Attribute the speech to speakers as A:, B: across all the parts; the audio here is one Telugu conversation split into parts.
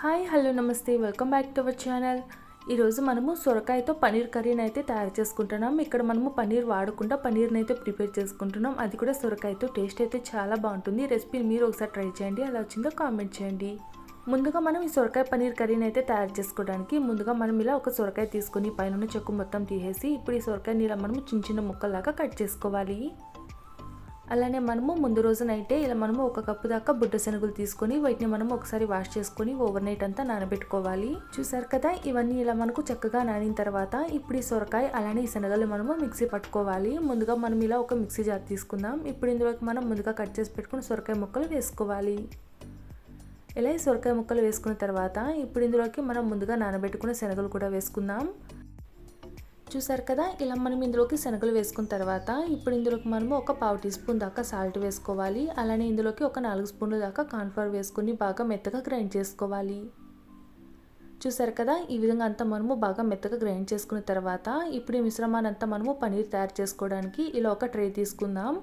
A: హాయ్ హలో నమస్తే. Welcome back to our channel. ఈరోజు మనము సొరకాయతో పన్నీర్ కర్రీని అయితే తయారు చేసుకుంటున్నాం. ఇక్కడ మనము పన్నీర్ వాడకుండా పన్నీర్ని అయితే ప్రిపేర్ చేసుకుంటున్నాం. అది కూడా సొరకాయతో టేస్ట్ అయితే చాలా బాగుంటుంది. రెసిపీని మీరు ఒకసారి ట్రై చేయండి. అలా వచ్చిందో కామెంట్ చేయండి. ముందుగా మనం ఈ సొరకాయ పన్నీర్ కర్రీని అయితే తయారు చేసుకోవడానికి ముందుగా మనం ఇలా ఒక సొరకాయ తీసుకొని పైన చెక్కు మొత్తం తీసేసి ఇప్పుడు ఈ సొరకాయని ఇలా మనము చిన్న చిన్న ముక్కల్లాగా కట్ చేసుకోవాలి. అలానే మనము ముందు రోజునైతే ఇలా మనము ఒక కప్పు దాకా బుడ్డ శనగలు తీసుకొని వీటిని మనము ఒకసారి వాష్ చేసుకొని ఓవర్ నైట్ అంతా నానబెట్టుకోవాలి. చూసారు కదా? ఇవన్నీ ఇలా మనకు చక్కగా నానిన తర్వాత ఇప్పుడు ఈ సొరకాయ అలానే ఈ శనగలు మనము మిక్సీ పట్టుకోవాలి. ముందుగా మనం ఇలా ఒక మిక్సీ జార్ తీసుకుందాం. ఇప్పుడు ఇందులోకి మనం ముందుగా కట్ చేసి పెట్టుకుని సొరకాయ ముక్కలు వేసుకోవాలి. ఇలా ఈ సొరకాయ ముక్కలు వేసుకున్న తర్వాత ఇప్పుడు ఇందులోకి మనం ముందుగా నానబెట్టుకున్న శనగలు కూడా వేసుకుందాం. చూసారు కదా ఇలా మనం ఇందులోకి శనగలు వేసుకున్న తర్వాత ఇప్పుడు ఇందులోకి మనము ఒక పావు టీ స్పూన్ దాకా సాల్ట్ వేసుకోవాలి. అలానే ఇందులోకి ఒక నాలుగు స్పూన్ల దాకా కార్న్ఫ్లవర్ వేసుకుని బాగా మెత్తగా గ్రైండ్ చేసుకోవాలి. చూసారు కదా ఈ విధంగా అంతా మనము బాగా మెత్తగా గ్రైండ్ చేసుకున్న తర్వాత ఇప్పుడు ఈ మిశ్రమాన్ని అంతా మనము పనీర్ తయారు చేసుకోవడానికి ఇలా ఒక ట్రే తీసుకుందాం.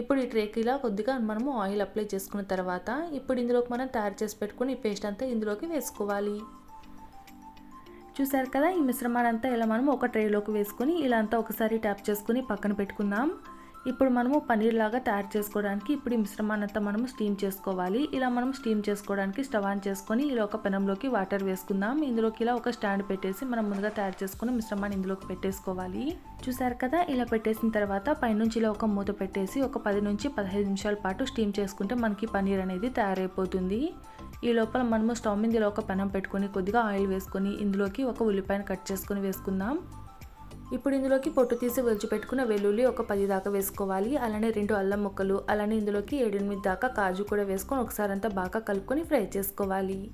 A: ఇప్పుడు ఈ ట్రేకి ఇలా కొద్దిగా మనము ఆయిల్ అప్లై చేసుకున్న తర్వాత ఇప్పుడు ఇందులోకి మనం తయారు చేసి పెట్టుకుని ఈ పేస్ట్ అంతా ఇందులోకి వేసుకోవాలి. చూసారు కదా ఈ మిశ్రమాన్ని అంతా ఇలా మనం ఒక ట్రేలోకి వేసుకొని ఇలా అంతా ఒకసారి ట్యాప్ చేసుకుని పక్కన పెట్టుకుందాం. ఇప్పుడు మనము పన్నీర్ లాగా తయారు చేసుకోవడానికి ఇప్పుడు ఈ మిశ్రమాన్ని అంతా మనము స్టీమ్ చేసుకోవాలి. ఇలా మనం స్టీమ్ చేసుకోవడానికి స్టవ్ ఆన్ చేసుకొని ఇలా ఒక పెనంలోకి వాటర్ వేసుకుందాం. ఇందులోకి ఇలా ఒక స్టాండ్ పెట్టేసి మనం ముందుగా తయారు చేసుకున్న మిశ్రమాన్ని ఇందులోకి పెట్టేసుకోవాలి. చూసారు కదా ఇలా పెట్టేసిన తర్వాత పైనుంచి ఇలా ఒక మూత పెట్టేసి ఒక పది నుంచి పదహైదు నిమిషాల పాటు స్టీమ్ చేసుకుంటే మనకి పన్నీర్ అనేది తయారైపోతుంది. ఈ లోపల మనము స్టవ్ మీద ఒక పెనం పెట్టుకొని కొద్దిగా ఆయిల్ వేసుకొని ఇందులోకి ఒక ఉల్లిపాయను కట్ చేసుకొని వేసుకుందాం. ఇప్పుడు ఇందులోకి పొట్టు తీసి పెట్టుకున్న వెల్లుల్లి ఒక పది దాకా వేసుకోవాలి. అలానే రెండు అల్లం ముక్కలు అలానే ఇందులోకి ఏడెనిమిది దాకా కాజు కూడా వేసుకొని ఒకసారి అంతా బాగా కలుపుకొని ఫ్రై చేసుకోవాలి.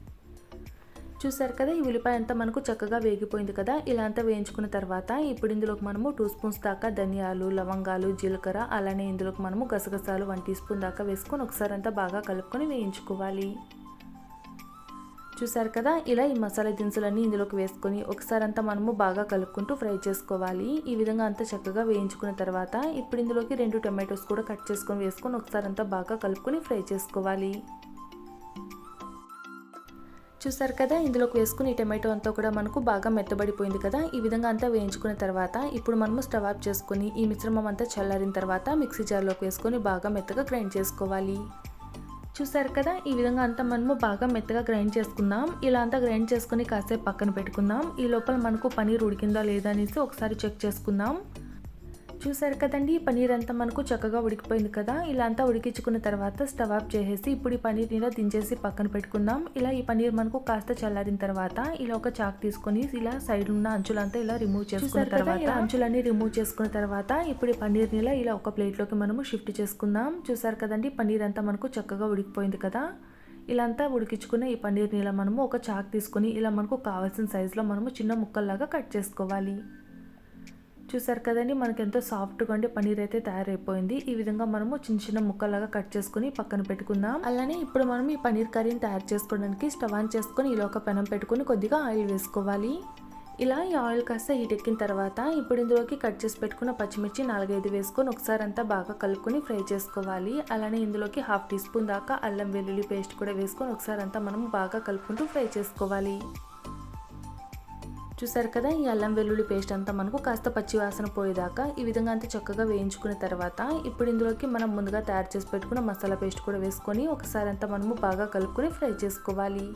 A: చూసారు కదా ఈ ఉల్లిపాయ అంతా మనకు చక్కగా వేగిపోయింది కదా? ఇలా అంతా వేయించుకున్న తర్వాత ఇప్పుడు ఇందులోకి మనము టూ స్పూన్స్ దాకా ధనియాలు లవంగాలు జీలకర్ర అలానే ఇందులోకి మనము గసగసాలు వన్ టీ స్పూన్ దాకా వేసుకొని ఒకసారి అంతా బాగా కలుపుకొని వేయించుకోవాలి. చూసారు కదా? ఇలా ఈ మసాలా దినుసులన్నీ ఇందులోకి వేసుకొని ఒకసారి అంతా మనము బాగా కలుపుకుంటూ ఫ్రై చేసుకోవాలి. ఈ విధంగా అంతా చక్కగా వేయించుకున్న తర్వాత ఇప్పుడు ఇందులోకి రెండు టొమాటోస్ కూడా కట్ చేసుకొని వేసుకొని ఒకసారి అంతా బాగా కలుపుకొని ఫ్రై చేసుకోవాలి. చూసారు కదా? ఇందులోకి వేసుకుని ఈ టమాటో అంతా కూడా మనకు బాగా మెత్తబడిపోయింది కదా? ఈ విధంగా అంతా వేయించుకున్న తర్వాత ఇప్పుడు మనము స్టవ్ ఆఫ్ చేసుకొని ఈ మిశ్రమం అంతా చల్లారిన తర్వాత మిక్సీ జార్లోకి వేసుకొని బాగా మెత్తగా గ్రైండ్ చేసుకోవాలి. చూసారు కదా? ఈ విధంగా అంతా మనము బాగా మెత్తగా గ్రైండ్ చేసుకుందాం. ఇలా అంతా గ్రైండ్ చేసుకుని కాసేపు పక్కన పెట్టుకుందాం. ఈ లోపల మనకు పనీర్ ఉడికిందా లేదా అనేసి ఒకసారి చెక్ చేసుకుందాం. చూసారు కదండి పనీర్ అంతా మనకు చక్కగా ఉడికిపోయింది కదా. ఇలా అంతా ఉడికించుకున్న తర్వాత స్టవ్ ఆఫ్ చేసేసి ఇప్పుడు ఈ పనీర్ ఇలా దించేసి పక్కన పెట్టుకుందాం. ఇలా ఈ పనీర్ మనకు కాస్త చల్లారిన తర్వాత ఇలా ఒక చాక్ తీసుకొని ఇలా సైడ్ ఉన్న అంచులంతా ఇలా రిమూవ్ చేసుకున్న తర్వాత అంచులన్నీ రిమూవ్ చేసుకున్న తర్వాత ఇప్పుడు ఈ పనీర్ ఇలా ఇలా ఒక ప్లేట్లోకి మనము షిఫ్ట్ చేసుకుందాం. చూసారు కదండి పనీర్ అంతా మనకు చక్కగా ఉడికిపోయింది కదా. ఇలా అంతా ఉడికించుకున్న ఈ పన్నీర్ని ఇలా మనము ఒక చాక్ తీసుకొని ఇలా మనకు కావాల్సిన సైజులో మనము చిన్న ముక్కల్లాగా కట్ చేసుకోవాలి. చూసారు కదండి మనకి ఎంతో సాఫ్ట్గా ఉండే పనీర్ అయితే తయారైపోయింది. ఈ విధంగా మనము చిన్న చిన్న ముక్కలాగా కట్ చేసుకుని పక్కన పెట్టుకుందాం. అలానే ఇప్పుడు మనం ఈ పనీర్ కర్రీని తయారు చేసుకోవడానికి స్టవ్ ఆన్ చేసుకొని ఇలా ఒక పెనం పెట్టుకుని కొద్దిగా ఆయిల్ వేసుకోవాలి. ఇలా ఈ ఆయిల్ కాస్త హీట్ ఎక్కిన తర్వాత ఇప్పుడు ఇందులోకి కట్ చేసి పెట్టుకున్న పచ్చిమిర్చి నాలుగైదు వేసుకొని ఒకసారి అంతా బాగా కలుపుకొని ఫ్రై చేసుకోవాలి. అలానే ఇందులోకి హాఫ్ టీ స్పూన్ దాకా అల్లం వెల్లుల్లి పేస్ట్ కూడా వేసుకొని ఒకసారి అంతా మనం బాగా కలుపుకుంటూ ఫ్రై చేసుకోవాలి. చూసారు కదా ఈ అల్లం వెల్లుల్లి పేస్ట్ అంతా మనకు కాస్త పచ్చి వాసన పోయేదాకా ఈ విధంగా అంతా చక్కగా వేయించుకున్న తర్వాత ఇప్పుడు ఇందులోకి మనం ముందుగా తయారు చేసి పెట్టుకున్న మసాలా పేస్ట్ కూడా వేసుకొని ఒకసారి అంతా మనము బాగా కలుపుకొని ఫ్రై చేసుకోవాలి.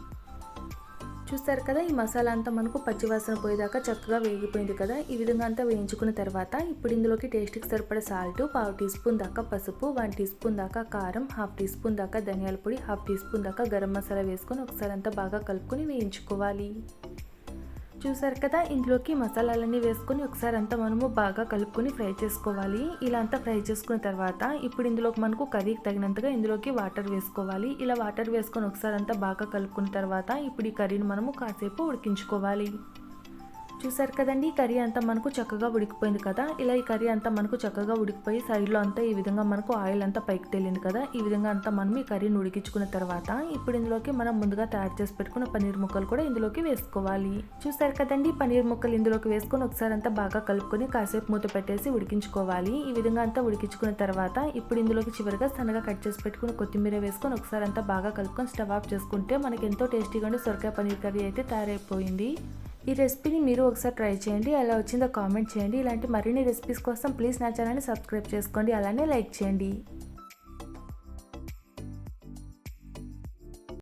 A: చూసారు కదా ఈ మసాలా అంతా మనకు పచ్చివాసన పోయేదాకా చక్కగా వేగిపోయింది కదా ఈ విధంగా అంతా వేయించుకున్న తర్వాత ఇప్పుడు ఇందులోకి టేస్ట్కి సరిపడే సాల్ట్ పావు టీ స్పూన్ దాకా పసుపు వన్ టీ స్పూన్ దాకా కారం హాఫ్ టీ స్పూన్ దాకా ధనియాల పొడి హాఫ్ టీ స్పూన్ దాకా గరం మసాలా వేసుకొని ఒకసారి అంతా బాగా కలుపుకొని వేయించుకోవాలి. చూసారు కదా ఇందులోకి మసాలాలన్నీ వేసుకొని ఒకసారి అంతా మనము బాగా కలుపుకొని ఫ్రై చేసుకోవాలి. ఇలా అంతా ఫ్రై చేసుకున్న తర్వాత ఇప్పుడు ఇందులోకి మనకు కర్రీకి తగినంతగా ఇందులోకి వాటర్ వేసుకోవాలి. ఇలా వాటర్ వేసుకొని ఒకసారి అంతా బాగా కలుపుకున్న తర్వాత ఇప్పుడు ఈ కర్రీని మనము కాసేపు ఉడికించుకోవాలి. చూసారు కదండి కర్రీ అంతా మనకు చక్కగా ఉడికిపోయింది కదా. ఇలా ఈ కర్రీ అంతా మనకు చక్కగా ఉడికిపోయి సైడ్లో అంతా ఈ విధంగా మనకు ఆయిల్ అంతా పైకి తేలింది కదా. ఈ విధంగా అంతా మనం ఈ కర్రీని ఉడికించుకున్న తర్వాత ఇప్పుడు ఇందులోకి మనం ముందుగా తయారు చేసి పెట్టుకున్న పన్నీర్ ముక్కలు కూడా ఇందులోకి వేసుకోవాలి. చూసారు కదండి పన్నీర్ ముక్కలు ఇందులోకి వేసుకొని ఒకసారి అంతా బాగా కలుపుకొని కాసేపు మూత పెట్టేసి ఉడికించుకోవాలి. ఈ విధంగా అంతా ఉడికించుకున్న తర్వాత ఇప్పుడు ఇందులోకి చివరిగా సన్నగా కట్ చేసి పెట్టుకుని కొత్తిమీర వేసుకొని ఒకసారి అంతా బాగా కలుపుకొని స్టవ్ ఆఫ్ చేసుకుంటే మనకి ఎంతో టేస్టీగా సొరకాయ పన్నీర్ కర్రీ అయితే తయారైపోయింది. ఈ రెసిపీని మీరు ఒకసారి ట్రై చేయండి. ఎలా వచ్చిందో కామెంట్ చేయండి. ఇలాంటి మరిన్ని రెసిపీస్ కోసం ప్లీజ్ నా ఛానల్ని సబ్స్క్రైబ్ చేసుకోండి. అలానే లైక్ చేయండి.